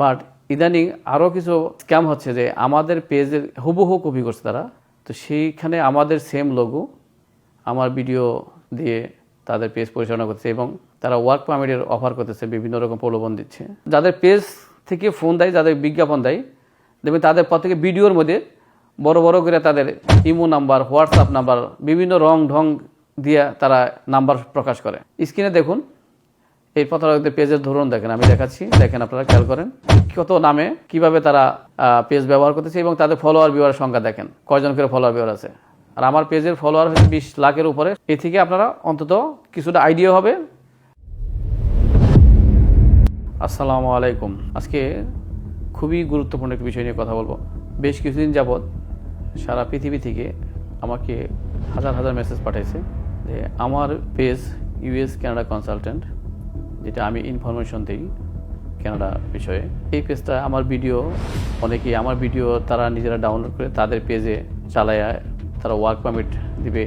But ইদানিং আরও কিছু স্ক্যাম হচ্ছে যে আমাদের পেজের হুবহু কপি করছে তারা। তো সেইখানে আমাদের সেম লোগো আমার ভিডিও দিয়ে তাদের পেজ পরিচালনা করছে এবং তারা ওয়ার্ক পারমিটের অফার করতেছে, বিভিন্ন রকম প্রলোভন দিচ্ছে। যাদের পেজ থেকে ফোন দেয়, যাদের বিজ্ঞাপন দেয়, দেখবেন তাদের প্রত্যেকে ভিডিওর মধ্যে বড় বড় করে তাদের ইমো নাম্বার হোয়াটসঅ্যাপ নাম্বার বিভিন্ন রং ঢং দিয়ে তারা নাম্বার প্রকাশ করে। স্ক্রিনে দেখুন এই প্রতারকদের পেজের ধরুন দেখেন, আমি দেখাচ্ছি। দেখেন আপনারা, খেয়াল করেন কত নামে, কীভাবে তারা পেজ ব্যবহার করতেছে এবং তাদের ফলোয়ার ভিউয়ার সংখ্যা দেখেন। কয়জন করে ফলোয়ার ভিউয়ার আছে? আর আমার পেজের ফলোয়ার হচ্ছে বিশ লাখের উপরে। এ থেকে আপনারা অন্তত কিছুটা আইডিয়া হবে। আসসালামু আলাইকুম। আজকে খুবই গুরুত্বপূর্ণ একটি বিষয় নিয়ে কথা বলব। বেশ কিছুদিন যাবৎ সারা পৃথিবী থেকে আমাকে হাজার হাজার মেসেজ পাঠাইছে যে, আমার পেজ ইউএস কানাডা কনসালটেন্ট যেটা আমি ইনফরমেশন দিই কানাডা বিষয়ে। এই পেজটা আমার ভিডিও অনেকেই আমার ভিডিও তারা নিজেরা ডাউনলোড করে তাদের পেজে চালায় তারা ওয়ার্ক পারমিট দিবে,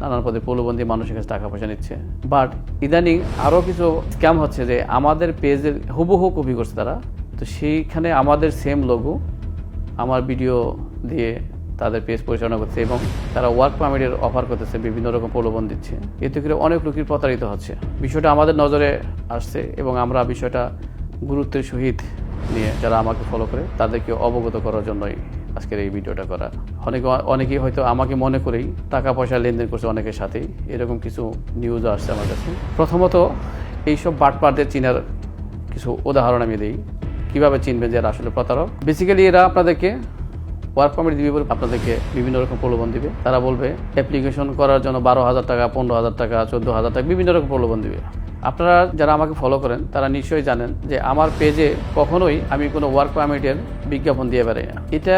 নানান পদে প্রলোভন মানুষের কাছে টাকা পয়সা নিচ্ছে। বাট ইদানিং আরও কিছু স্ক্যাম হচ্ছে যে আমাদের পেজের হুবহু কপি করছে তারা। তো সেইখানে আমাদের সেম লোগো আমার ভিডিও দিয়ে তাদের পেজ পরিচালনা করছে এবং তারা ওয়ার্ক পারমিটের অফার করতেছে, বিভিন্ন রকম প্রলোভন দিচ্ছে। এতে করে অনেক লোকই প্রতারিত হচ্ছে। বিষয়টা আমাদের নজরে আসছে এবং আমরা বিষয়টা গুরুত্বের সহিত নিয়ে যারা আমাকে ফলো করে, তাদেরকে অবগত করার জন্যই আজকের এই ভিডিওটা করা। অনেকে, অনেকেই হয়তো আমাকে মনে করেই টাকা পয়সা লেনদেন করছে অনেকের সাথেই। এরকম কিছু নিউজও আসছে আমার কাছে। প্রথমত, এইসব বাটপারদের চিনার কিছু উদাহরণ আমি দিই। কীভাবে চিনবেন যে এরা আসলে প্রতারক? বেসিক্যালি এরা আপনাদেরকে ওয়ার্ক পারমিট দিবে বলে আপনাদেরকে বিভিন্ন রকম প্রলোভন দিবে। তারা বলবে অ্যাপ্লিকেশন করার জন্য বারো হাজার টাকা, পনেরো হাজার টাকা, চোদ্দ হাজার টাকা, বিভিন্ন রকম প্রলোভন দিবে। আপনারা যারা আমাকে ফলো করেন, তারা নিশ্চয়ই জানেন যে আমার পেজে কখনোই আমি কোনো ওয়ার্ক পারমিটের বিজ্ঞাপন দিয়ে বেড়াই না। এটা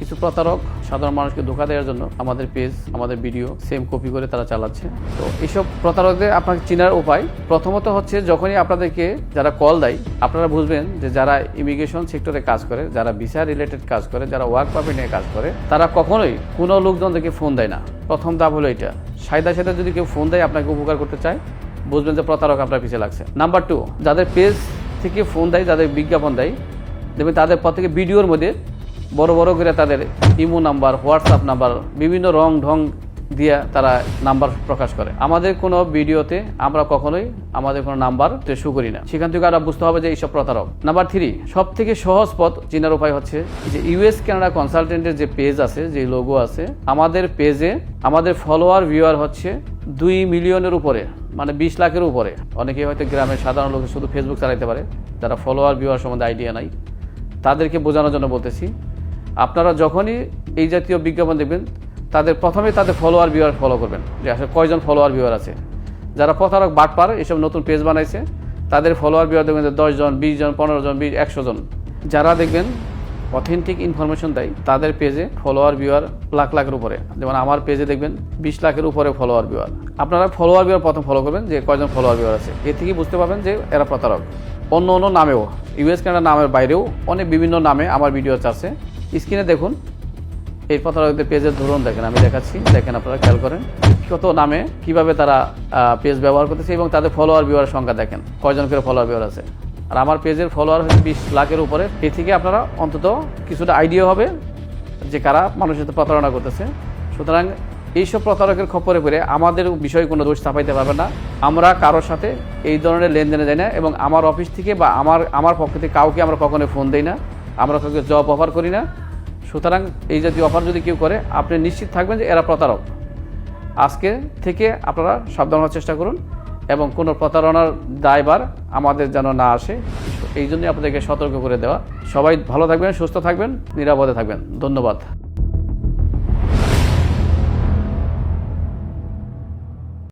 কিছু প্রতারক, সাধারণ মানুষকে ধোকা দেওয়ার জন্য আমাদের পেজ আমাদের ভিডিও সেম কপি করে তারা চালাচ্ছে। তো এইসব প্রতারকদের আপনাকে চেনার উপায়, প্রথমত হচ্ছে যখনই আপনাদেরকে যারা কল দেয়, আপনারা বুঝবেন যে যারা ইমিগ্রেশন সেক্টরে কাজ করে, যারা ভিসা রিলেটেড কাজ করে, যারা ওয়ার্ক পারমিট নিয়ে কাজ করে, তারা কখনোই কোনো লোকজনদেরকে ফোন দেয় না। প্রথম ধাপ হলো এটা। সাইদা সাইদা যদি কেউ ফোন দেয়, আপনাকে উপকার করতে চায়, বুঝবেন যে প্রতারক আপনার পিছিয়ে লাগছে। নাম্বার টু যাদের পেজ থেকে ফোন দেয়, যাদের বিজ্ঞাপন দেয়, দেখবেন তাদের প্রত্যেকে ভিডিওর মধ্যে বড় বড় করে তাদের ইমো নাম্বার, হোয়াটসঅ্যাপ নাম্বার, বিভিন্ন রং ঢং দিয়ে তারা নাম্বার প্রকাশ করে। আমাদের কোনো ভিডিওতে আমরা কখনোই আমাদের কোনো নাম্বার শো করি না। সেখান থেকে আমরা বুঝতে হবে যে এইসব প্রতারক। নাম্বার থ্রি সব থেকে সহজ পথ চেনার উপায় হচ্ছে যে ইউএস কানাডা কনসালটেন্টের যে পেজ আছে, যে লোগো আছে, আমাদের পেজে আমাদের ফলোয়ার, ভিউয়ার হচ্ছে দুই মিলিয়নের উপরে মানে বিশ লাখের উপরে। অনেকে হয়তো গ্রামের সাধারণ লোক শুধু ফেসবুক চালাতে পারে, যারা ফলোয়ার, ভিউয়ার সম্বন্ধে আইডিয়া নাই। তাদেরকে বোঝানোর জন্য বলতেছি আপনারা যখনই এই জাতীয় বিজ্ঞাপন দেখবেন, তাদের প্রথমে তাদের ফলোয়ার ভিউয়ার ফলো করবেন। যে আসলে কয়জন ফলোয়ার ভিউয়ার আছে। যারা প্রতারক, বাটপার, এসব নতুন পেজ বানাইছে, তাদের ফলোয়ার ভিউয়ার দেখবেন যে দশজন বিশ জন পনেরো জন বিশ একশো জন যারা দেখবেন অথেন্টিক ইনফরমেশন দেয়, তাদের পেজে ফলোয়ার ভিউয়ার লাখ লাখের উপরে। যেমন আমার পেজে দেখবেন, বিশ লাখের উপরে ফলোয়ার ভিউয়ার আপনারা ফলোয়ার ভিউয়ার প্রথম ফলো করবেন, যে কয়জন ফলোয়ার ভিউয়ার আছে। এ থেকেই বুঝতে পারবেন যে এরা প্রতারক। অন্য অন্য নামেও ইউএস কানাডা নামের বাইরেও অনেক বিভিন্ন নামে আমার ভিডিও আছে স্ক্রিনে দেখুন, এই প্রতারকদের পেজের ধরুন দেখেন, আমি দেখাচ্ছি। দেখেন আপনারা খেয়াল করেন কত নামে, কীভাবে তারা পেজ ব্যবহার করতেছে এবং তাদের ফলোয়ার ভিউয়ার সংখ্যা দেখেন, কয়জন করে ফলোয়ার ভিউয়ার আছে। আর আমার পেজের ফলোয়ার হচ্ছে বিশ লাখের উপরে, এ থেকে আপনারা অন্তত কিছুটা আইডিয়া হবে যে কারা মানুষের সাথে প্রতারণা করতেছে। সুতরাং এইসব প্রতারকের খপরে পড়ে আমাদের বিষয়ে কোনো দোষ চাপাইতে পারবে না। আমরা কারোর সাথে এই ধরনের লেনদেনে যাই না এবং আমার অফিস থেকে বা আমার আমার পক্ষ থেকে কাউকে আমরা কখনো ফোন দিই না। আমরা কাউকে জব অফার করি না। সুতরাং এই জাতীয় অফার যদি কেউ করে, আপনি নিশ্চিত থাকবেন যে এরা প্রতারক। আজকে থেকে আপনারা সাবধান হওয়ার চেষ্টা করুন এবং কোনো প্রতারণার দায়বার আমাদের যেন না আসে, এই জন্যই আপনাদেরকে সতর্ক করে দেওয়া। সবাই ভালো থাকবেন, সুস্থ থাকবেন, নিরাপদে থাকবেন। ধন্যবাদ।